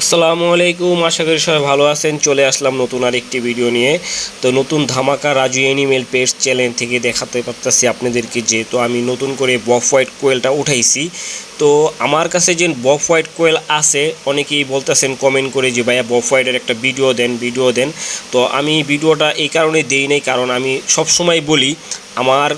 আসসালামু আলাইকুম, আশা করি সবাই ভালো আছেন। চলে আসলাম নতুন আরেকটি ভিডিও নিয়ে। তো নতুন ধামাকা রাজু এনিমেল পেটস চ্যানেল থেকে দেখাতে পারতেছি আপনাদেরকে যে তো আমি নতুন করে বফ হোয়াইট কোয়েলটা উঠাইছি। তো আমার কাছে যে বফ হোয়াইট কোয়েল আছে, অনেকেই বলতেছেন কমেন্ট করে যে, ভাইয়া বফ হোয়াইটের একটা ভিডিও দেন ভিডিও দেন। তো আমি ভিডিওটা এই কারণে দেই নাই, কারণ আমি সবসময় বলি, আমার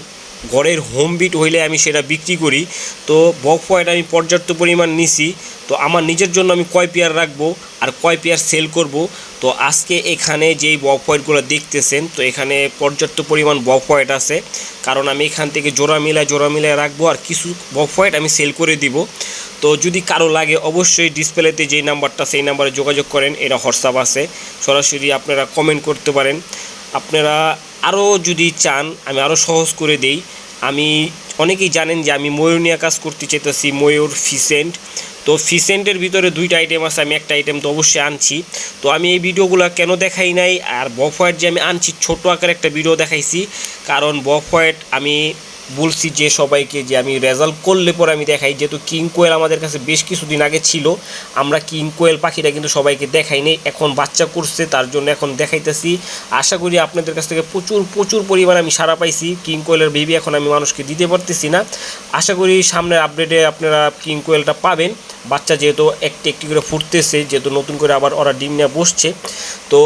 ঘরের হোম বিট হইলে আমি সেটা বিক্রি করি। তো বক হোয়াইট আমি পর্যাপ্ত পরিমাণ নিছি। তো আমার নিজের জন্য আমি কয় পেয়ার রাখব আর কয় পেয়ার সেল করব। তো আজকে এখানে যেই বক হোয়াইটগুলো দেখতেছেন, তো এখানে পর্যাপ্ত পরিমাণ বক হোয়াইট আছে। কারণ আমি এখান থেকে জোড়া মিলায় জোড়া মিলায় রাখব আর কিছু বক হোয়াইট আমি সেল করে দিব। তো যদি কারও লাগে অবশ্যই ডিসপ্লেতে যেই নাম্বারটা, সেই নাম্বারে যোগাযোগ করেন। এটা হোয়াটসঅ্যাপ আছে। সরাসরি আপনারা কমেন্ট করতে পারেন। আপনারা আরও যদি চান, আমি আরও সহজ করে দেই। আমি, অনেকেই জানেন যে আমি ময়ূর নিয়ে কাজ করতে চাইতেছি, ময়ূর, ফিসেন্ট। তো ফিসেন্টের ভিতরে দুইটা আইটেম আছে, আমি একটা আইটেম তো অবশ্যই আনছি। তো আমি এই ভিডিওগুলো কেন দেখাই নাই, আর বফ হোয়াইট যে আমি আনছি, ছোট আকার একটা ভিডিও দেখাইছি। কারণ বফ হোয়াইট আমি বলছি যে সবাইকে যে আমি রেজাল্ট করলে পরে আমি দেখাই, যেহেতু কিং কোয়েল আমাদের কাছে বেশ কিছুদিন আগে ছিল, আমরা কিং কোয়েল পাখিটা কিন্তু সবাইকে দেখাই নেই, এখন বাচ্চা করছে, তার জন্য এখন দেখাইতেছি। আশা করি আপনাদের কাছ থেকে প্রচুর প্রচুর পরিমাণে আমি সারা পাইছি কিং কোয়েলের বেবি এখন আমি মানুষকে দিতে পারতেছি না। আশা করি সামনের আপডেটে আপনারা কিং কোয়েলটা পাবেন। বাচ্চা যেহেতু একটি একটি করে ফুটতেছে, যেহেতু নতুন করে আবার ওরা ডিম নিয়ে বসছে। তো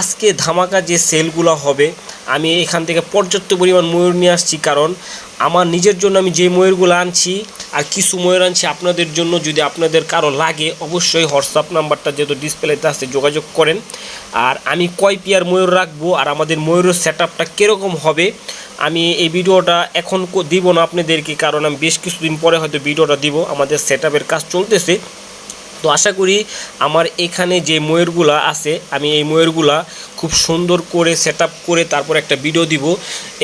আজকে ধামাকা যে সেলগুলো হবে আমি এখান থেকে পর্যাপ্ত পরিমাণ ময়ূর নিয়ে আসছি, কারণ আমার নিজের জন্য আমি যে ময়ূরগুলো আনছি আর কিছু ময়ূর আনছি আপনাদের জন্য যদি আপনাদের কারও লাগে, অবশ্যই হোয়াটসঅ্যাপ নাম্বারটা যেহেতু ডিসপ্লেতে আছে, যোগাযোগ করেন। আর আমি কয় পেয়ার ময়ূর রাখব আর আমাদের ময়ূরের সেট আপটা কীরকম হবে, আমি এই ভিডিওটা এখন দিব না আপনাদেরকে, কারণ আমি বেশ কিছুদিন পরে হয়তো ভিডিওটা দিব। আমাদের সেট কাজ চলতেছে। তো আশা করি আমার এখানে যে ময়ূরগুলা আছে, আমি এই ময়ূরগুলা খুব সুন্দর করে সেট করে তারপর একটা ভিডিও দিব।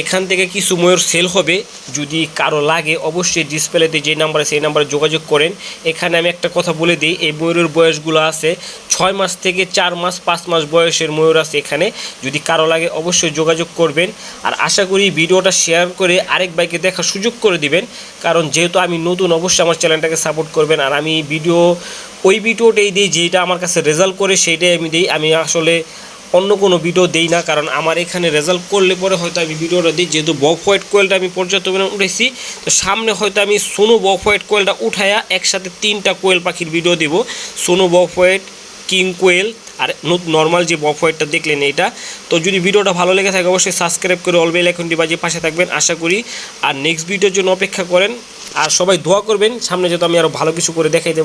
এখান থেকে কিছু ময়ূর সেল হবে, যদি কারও লাগে অবশ্যই ডিসপ্লেতে যে নাম্বারে সেই নাম্বারে যোগাযোগ করেন। এখানে আমি একটা কথা বলে দিই, এই ময়ূরের বয়সগুলো আছে ছয় মাস থেকে চার মাস, পাঁচ মাস বয়সের ময়ূর আছে এখানে। যদি কারও লাগে অবশ্যই যোগাযোগ করবেন। আর আশা করি ভিডিওটা শেয়ার করে আরেক বাইকে দেখার সুযোগ করে দিবেন। কারণ যেহেতু আমি নতুন, অবশ্যই আমার চ্যানেলটাকে সাপোর্ট করবেন। আর আমি ভিডিও ওই ভিডিওটাই দিই যেটা আমার কাছে রেজাল্ট করে সেইটাই আমি দিই। আমি আসলে অন্য কোনো ভিডিও দেই না, কারণ আমার এখানে রেজাল্ট করলে পরে হয়তো আমি ভিডিওটা দিই। যেহেতু বফ হোয়াইট কোয়েলটা আমি পর্যাপ্ত পরিমাণে উঠেছি তো সামনে হয়তো আমি সোনো বফ হোয়াইট কোয়েলটা উঠায়া একসাথে তিনটা কোয়েল পাখির ভিডিও দিব। সোনো বফ হোয়াইট কিং কোয়েল আর নর্মাল যে বফ হোয়াইটটা দেখলেন এইটা। তো যদি ভিডিওটা ভালো লেগে থাকে, অবশ্যই সাবস্ক্রাইব করে অল বেল আইকনটি বাজিয়ে পাশে থাকবেন, আশা করি। আর নেক্সট ভিডিওর জন্য অপেক্ষা করেন। আর সবাই দোয়া করবেন, সামনে যাতে আমি আরও ভালো কিছু করে দেখাই দেবো